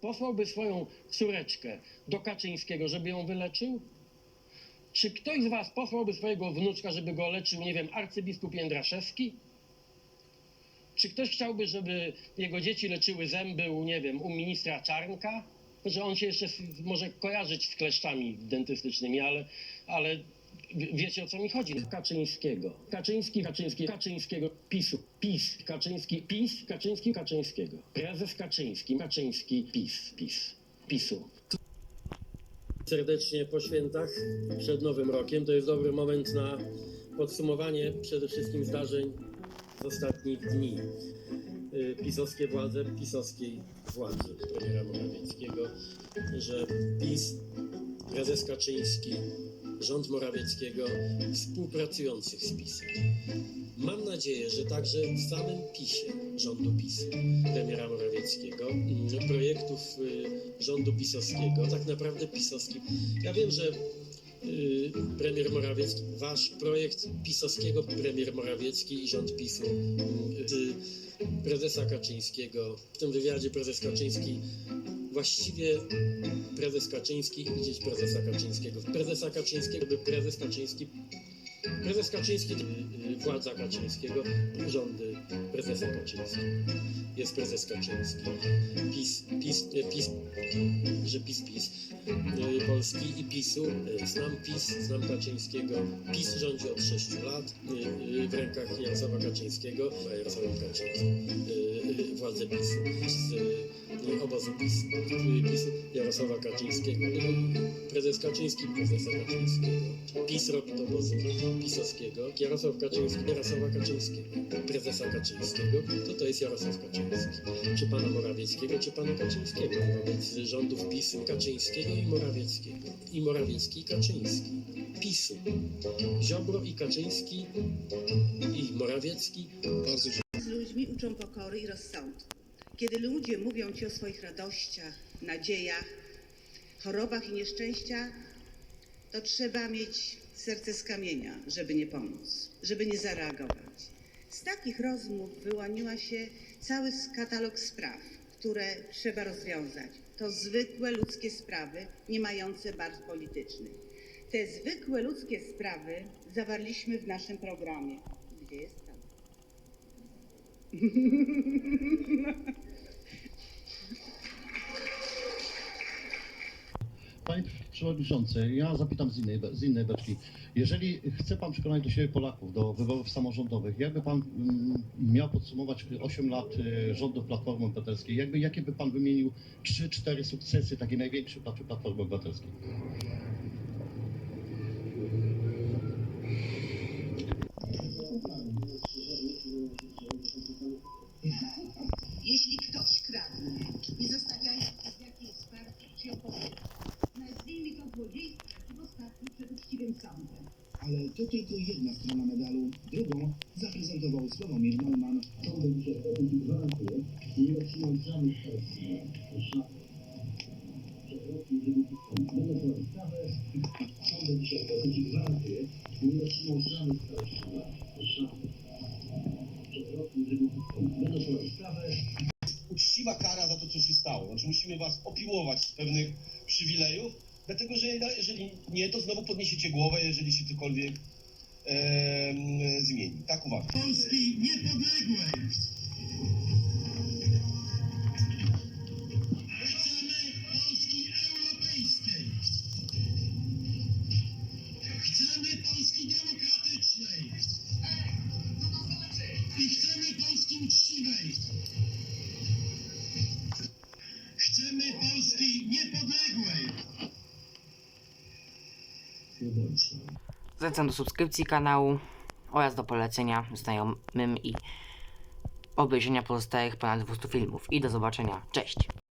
Posłałby swoją córeczkę do Kaczyńskiego, żeby ją wyleczył? Czy ktoś z Was posłałby swojego wnuczka, żeby go leczył, nie wiem, arcybiskup Jędraszewski? Czy ktoś chciałby, żeby jego dzieci leczyły zęby u, nie wiem, u ministra Czarnka? Że on się jeszcze może kojarzyć z kleszczami dentystycznymi, ale, ale wiecie o co mi chodzi. Kaczyńskiego. Kaczyński, Kaczyński, Kaczyńskiego, PiSu, PiS, Kaczyński, PiS, Kaczyński, Kaczyńskiego. Prezes Kaczyński, Kaczyński, PiS, PiS, PiSu. Serdecznie po świętach, przed Nowym Rokiem. To jest dobry moment na podsumowanie przede wszystkim zdarzeń z ostatnich dni. Y, Pisowskie władze, pisowskiej władzy premiera Morawieckiego, że PiS, prezes Kaczyński, rząd Morawieckiego współpracujących z PiSem. Mam nadzieję, że także w samym PiSie rządu PiSu, premiera Morawieckiego, mm, projektów y, rządu pisowskiego, tak naprawdę pisowskich. Ja wiem, że y, premier Morawiecki, wasz projekt pisowskiego premier Morawiecki i rząd PiSu, y, z prezesa Kaczyńskiego, w tym wywiadzie prezes Kaczyński właściwie prezes Kaczyński widzieć prezesa Kaczyńskiego. Prezesa Kaczyńskiego, by prezes Kaczyński Prezes Kaczyński, y, y, władza Kaczyńskiego, rządy prezesa Kaczyńskiego. Jest prezes Kaczyński. PiS, PiS, y, PiS, że PiS, PiS Polski i PiSu. y, Znam PiS, znam Kaczyńskiego. PiS rządzi od 6 lat y, y, w rękach Jarosława Kaczyńskiego, Jarosław Kaczyński. y, y, Władzę PiSu. Z y, obozu PiS, y, PiSu Jarosława Kaczyńskiego. y, Prezes Kaczyński, prezesa Kaczyńskiego. PiS robi do obozu pisowskiego, Jarosław Kaczyński, Jarosława Kaczyńskiego, prezesa Kaczyńskiego, to to jest Jarosław Kaczyński. Czy pana Morawieckiego, czy pana Kaczyńskiego, wobec rządów PiSu, Kaczyńskiego i Morawieckiego. I Morawiecki i Kaczyński. PiSu. Ziobro i Kaczyński i Morawiecki Bardzo Z ludźmi uczą pokory i rozsądku. Kiedy ludzie mówią ci o swoich radościach, nadziejach, chorobach i nieszczęściach, to trzeba mieć serce z kamienia, żeby nie pomóc, żeby nie zareagować. Z takich rozmów wyłoniła się cały katalog spraw, które trzeba rozwiązać. To zwykłe ludzkie sprawy, nie mające barw politycznych. Te zwykłe ludzkie sprawy zawarliśmy w naszym programie. Gdzie jest tam? Przewodniczący, ja zapytam z innej, z innej beczki. Jeżeli chce Pan przekonać do siebie Polaków do wyborów samorządowych, jakby Pan mm, miał podsumować 8 lat y, rządów Platformy Obywatelskiej, jakby, jakie by Pan wymienił 3-4 sukcesy, takie największe Platformy Obywatelskiej? Ale to tylko jedna strona medalu. Drugą zaprezentował Sławomir Neumann. Sądem dzisiaj gwarantuje, nie otrzymał żadnych sobie sprawę. Sądem dzisiaj gwarantuje, nie otrzymał żadnych sobie sprawę. uczciwa kara za to, co się stało. Znaczy musimy was opiłować z pewnych przywilejów, dlatego że jeżeli nie, to znowu podniesiecie głowę, jeżeli się cokolwiek zmieni. Tak uważam. Polski niepodległej. Zachęcam do subskrypcji kanału oraz do polecenia znajomym i obejrzenia pozostałych ponad 200 filmów. I do zobaczenia. Cześć!